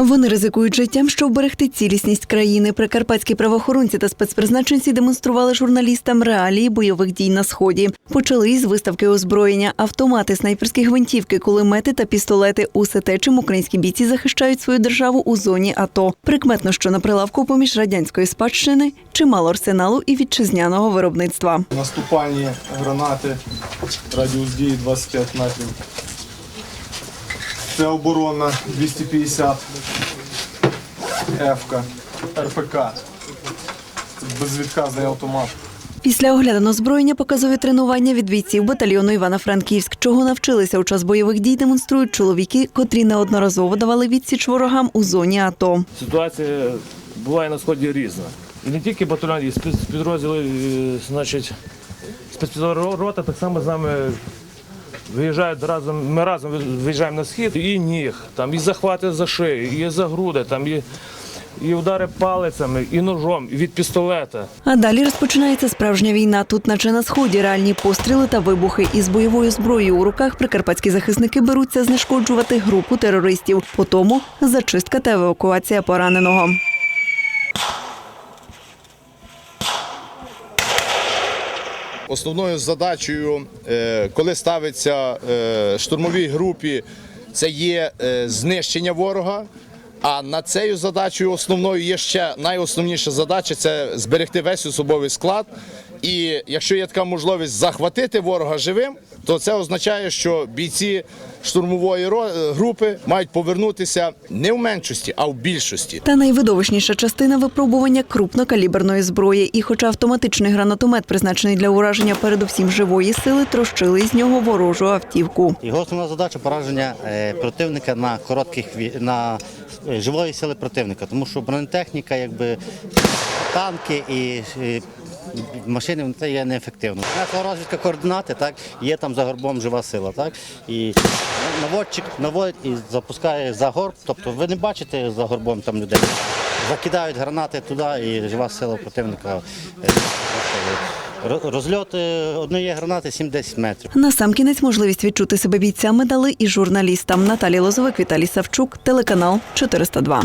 Вони ризикують життям, щоб вберегти цілісність країни. Прикарпатські правоохоронці та спецпризначенці демонстрували журналістам реалії бойових дій на сході. Почали із виставки озброєння, автомати, снайперські гвинтівки, кулемети та пістолети. Усе те, чим українські бійці захищають свою державу у зоні АТО. Прикметно, що на прилавку поміж радянської спадщини чимало арсеналу і вітчизняного виробництва. Наступальні гранати, радіус дії 25 метрів. Це оборонна 250 Ф-ка, РПК. Безвідказний автомат. Після огляданого озброєння показові тренування від бійців батальйону Івано-Франківськ, чого навчилися у час бойових дій, демонструють чоловіки, котрі неодноразово давали відсіч ворогам у зоні АТО. Ситуація буває на сході різна. І не тільки батальйон, і спецпідрозділи, значить, спецпідрозділ рота так само з нами виїжджають разом. Ми разом виїжджаємо на схід і ніг, там і захвати за шию, і за груди, там і, і удари палицями, і ножом, і від пістолета. А далі розпочинається справжня війна. Тут, наче на сході, реальні постріли та вибухи. Із бойовою зброєю у руках прикарпатські захисники беруться знешкоджувати групу терористів. По тому зачистка та евакуація пораненого. Основною задачею, е, коли ставиться е, штурмовій групі, це є е, знищення ворога. А над цією задачею основною є ще найосновніша задача це зберегти весь особовий склад. І якщо є така можливість захватити ворога живим, то це означає, що бійці штурмової ро- групи мають повернутися не в меншості, а в більшості. Та найвидовищніша частина випробування крупнокаліберної зброї. І, хоча автоматичний гранатомет призначений для ураження передусім живої сили, трощили з нього ворожу автівку. Його основна задача пораження е, противника на коротких на е, живої сили противника, тому що бронетехніка, якби танки і е, машини вони це є неефективно. Наша розвідка координати, так є там за горбом жива сила, так і наводчик наводить і запускає за горб. Тобто ви не бачите за горбом там людей. Закидають гранати туди, і жива сила противника. е, Розльот однієї гранати 7-10 метрів. Насамкінець можливість відчути себе бійцями дали і журналістам. Наталі Лозовик, Віталій Савчук, телеканал 402.